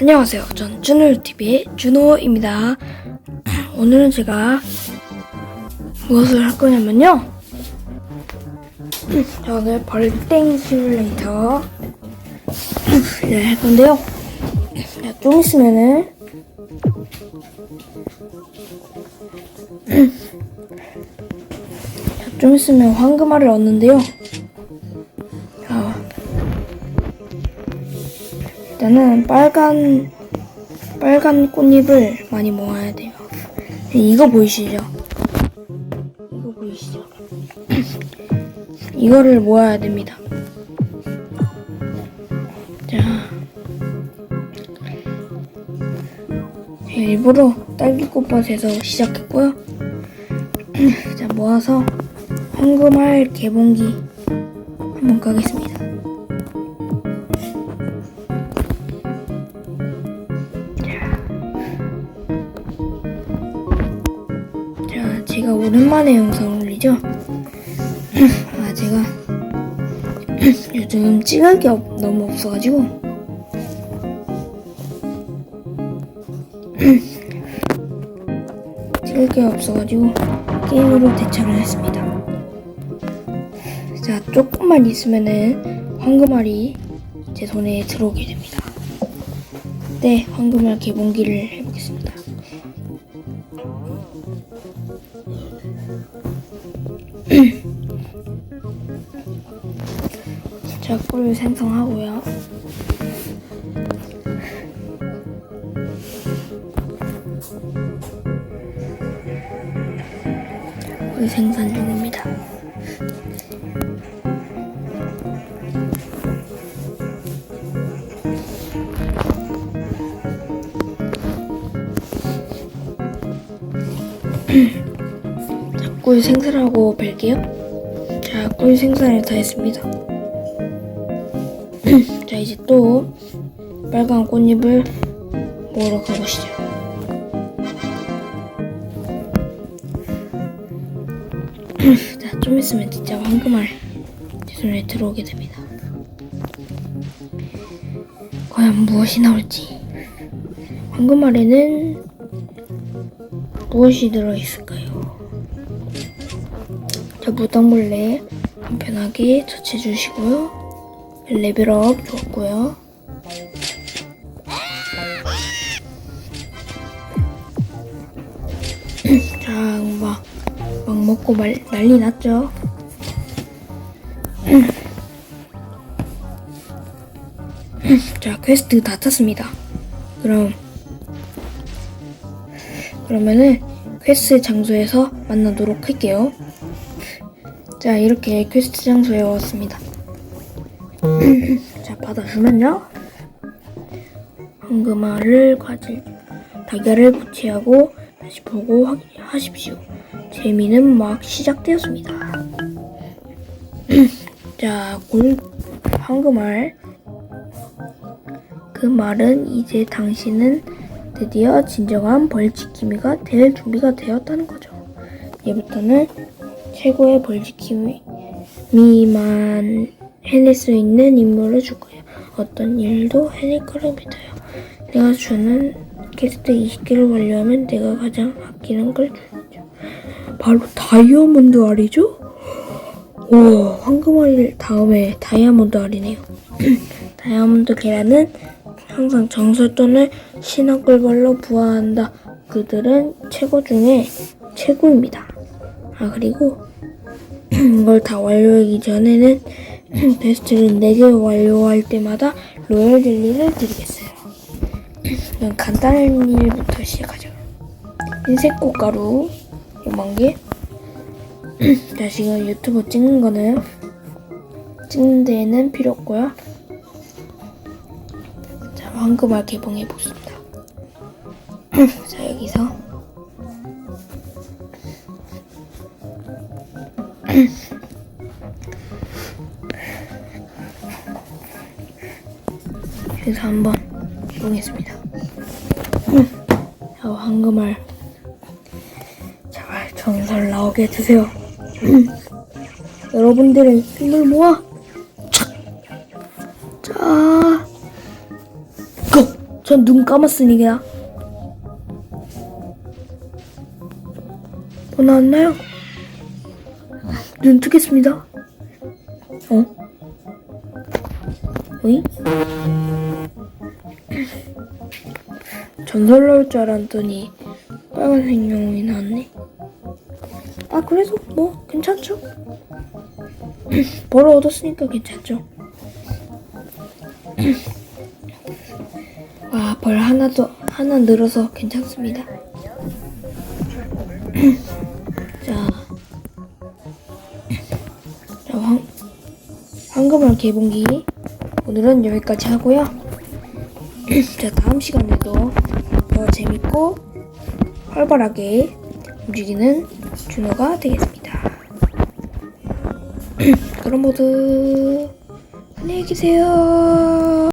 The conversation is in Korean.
안녕하세요. 전 준호TV의 준호입니다. 오늘은 제가 무엇을 할 거냐면요. 자, 오늘 벌땡 시뮬레이터 네, 할 건데요. 자, 좀 있으면은 자, 좀 있으면 황금알을 얻는데요. 일단은 빨간 빨간 꽃잎을 많이 모아야 돼요. 이거 보이시죠? 이거 보이시죠? 이거를 모아야 됩니다. 자, 제가 일부러 딸기꽃밭에서 시작했고요. 자, 모아서 황금알 개봉기 한번 가겠습니다. 오랜만에 영상 올리죠? 아, 제가 요즘 찍을 게 없- 너무 없어가지고 찍을 게 없어가지고 게임으로 대처를 했습니다. 자, 조금만 있으면은 황금알이 제 손에 들어오게 됩니다. 네, 황금알 개봉기를 자, 꿀 생성하고요. 꿀 생산 중입니다. 자, 꿀 생산하고 뵐게요. 자, 꿀 생산을 다 했습니다. 자 이제 또 빨간 꽃잎을 모으러 가보시죠. 자, 좀 있으면 진짜 황금알 제 손에 들어오게 됩니다. 과연 무엇이 나올지. 황금알에는 무엇이 들어있을까요? 자, 무당벌레 간편하게 젖혀주시고요. 레벨업 좋았고요. 자, 막, 막 먹고 말, 난리 났죠? 자, 퀘스트 다 탔습니다. 그럼, 그러면은 퀘스트 장소에서 만나도록 할게요. 자, 이렇게 퀘스트 장소에 왔습니다. 자, 받아주면요. 황금알을 과질, 달걀을 부치하고 다시 보고 확인하십시오. 재미는 막 시작되었습니다. 자, 골, 황금알. 그 말은 이제 당신은 드디어 진정한 벌지킴이가 될 준비가 되었다는 거죠. 이제부터는 최고의 벌지킴이만 해낼 수 있는 임무를 줄 거예요. 어떤 일도 해낼 거를 믿어요. 내가 주는 퀘스트 20개를 완료하면 내가 가장 아끼는 걸 주죠. 바로 다이아몬드 알이죠? 오, 황금 알 다음에 다이아몬드 알이네요. 다이아몬드 계란은 항상 정설 또는 신화 꿀벌로 부화한다. 그들은 최고 중에 최고입니다. 아, 그리고 이걸 다 완료하기 전에는 베스트를 4개 완료할 때마다 로열 젤리를 드리겠어요. 그럼 간단한 일부터 시작하죠. 흰색 꽃가루 요만 개. 자 지금 유튜브 찍는 거는 찍는 데에는 필요 없고요. 자 황금알 개봉해 보겠습니다. 자 여기서 여기서 한번 해보겠습니다. 자, 황금알. 제발 전설 나오게 해주세요. 여러분들의 힘을 모아. 자, 고! 전 눈 감았으니까. 뭐 나왔나요? 눈 뜨겠습니다. 어? 어이? 전설 나올 줄 알았더니 빨간색 영웅이 나왔네. 아 그래도 뭐 괜찮죠? 벌을 얻었으니까 괜찮죠. 와, 벌 하나 더, 하나 늘어서 괜찮습니다. 자. 자, 황, 황금알 개봉기. 오늘은 여기까지 하고요. 자, 다음 시간에도 더 재밌고 활발하게 움직이는 준호가 되겠습니다. 그럼 모두 안녕히 계세요.